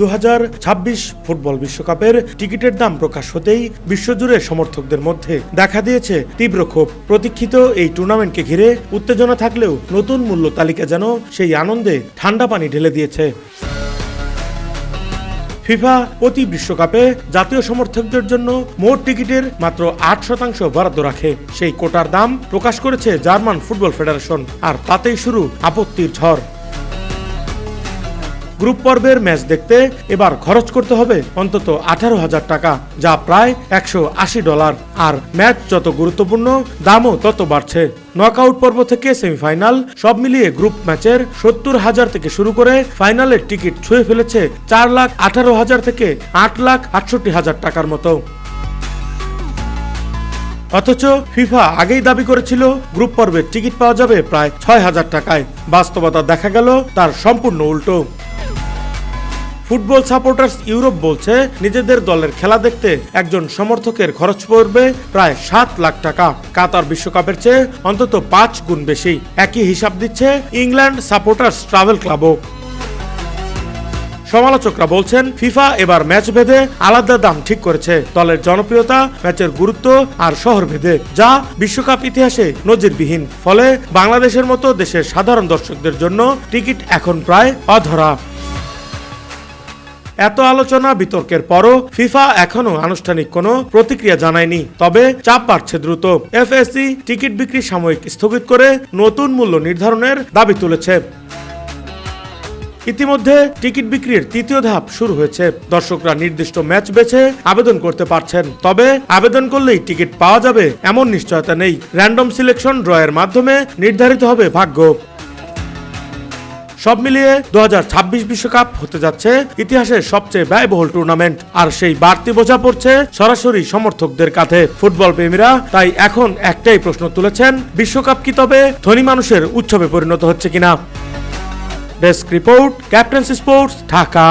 দু হাজার ছাব্বিশ ফুটবল বিশ্বকাপের টিকিটের দাম প্রকাশ হতেই বিশ্বজুড়ে সমর্থকদের মধ্যে দেখা দিয়েছে তীব্র ক্ষোভ। প্রতীক্ষিত এই টুর্নামেন্টকে ঘিরে উত্তেজনা থাকলেও নতুন মূল্য তালিকা যেন সেই আনন্দে ঠান্ডা পানি ঢেলে দিয়েছে। ফিফা প্রতি বিশ্বকাপে জাতীয় সমর্থকদের জন্য মোট টিকিটের মাত্র আট শতাংশ বরাদ্দ রাখে। সেই কোটার দাম প্রকাশ করেছে জার্মান ফুটবল ফেডারেশন, আর তাতেই শুরু আপত্তির ঝড়। গ্রুপ পর্বের ম্যাচ দেখতে এবার খরচ করতে হবে অন্তত আঠারো হাজার টাকা, যা প্রায় একশো আশি ডলার। আর ম্যাচ যত গুরুত্বপূর্ণ, দামও তত বাড়ছে। নকআউট পর্ব থেকে সেমিফাইনাল সব মিলিয়ে গ্রুপ ম্যাচের সত্তর হাজার থেকে শুরু করে ফাইনালের টিকিট ছুঁয়ে ফেলেছে চার লাখ আঠারো হাজার থেকে আট লাখ আটষট্টি হাজার টাকার মতো। অথচ ফিফা আগেই দাবি করেছিল গ্রুপ পর্বের টিকিট পাওয়া যাবে প্রায় ছয় হাজার টাকায়। বাস্তবতা দেখা গেল তার সম্পূর্ণ উল্টো। ফুটবল সাপোর্টার্স ইউরোপ বলছে, নিজেদের দলের খেলা দেখতে একজন সমর্থকের খরচ পড়বে প্রায় সাত লাখ টাকা। কাতার বিশ্বকাপের চেয়ে অন্তত পাঁচ গুণ বেশি। একই হিসাব দিচ্ছে ইংল্যান্ড সাপোর্টার্স ট্রাভেল ক্লাবও। সমালোচকরা বলছেন, ফিফা এবার ম্যাচ ভেদে আলাদা দাম ঠিক করেছে। দলের জনপ্রিয়তা, ম্যাচের গুরুত্ব আর শহর ভেদে যা বিশ্বকাপ ইতিহাসে নজিরবিহীন। ফলে বাংলাদেশের মতো দেশের সাধারণ দর্শকদের জন্য টিকিট এখন প্রায় অধরা। এত আলোচনা বিতর্কের পরও ফিফা এখনও আনুষ্ঠানিক কোনো প্রতিক্রিয়া জানায়নি। তবে চাপ বাড়ছে দ্রুত। এফএসসি টিকিট বিক্রি সাময়িক স্থগিত করে নতুন মূল্য নির্ধারণের দাবি তুলেছে। ইতিমধ্যে টিকিট বিক্রির তৃতীয় ধাপ শুরু হয়েছে। দর্শকরা নির্দিষ্ট ম্যাচ বেছে আবেদন করতে পারছেন। তবে আবেদন করলেই টিকিট পাওয়া যাবে এমন নিশ্চয়তা নেই। র্যান্ডম সিলেকশন ড্রয়ের মাধ্যমে নির্ধারিত হবে ভাগ্য। সব মিলিয়ে দু বিশ্বকাপ হতে যাচ্ছে ইতিহাসের সবচেয়ে ব্যয়বহুল টুর্নামেন্ট। আর সেই বাড়তি বোঝা পড়ছে সরাসরি সমর্থকদের কাঁধে ফুটবল প্রেমীরা। তাই এখন একটাই প্রশ্ন তুলেছেন, বিশ্বকাপ কি তবে ধনী মানুষের উৎসবে পরিণত হচ্ছে কিনা? Desk report, captains sports, Dhaka.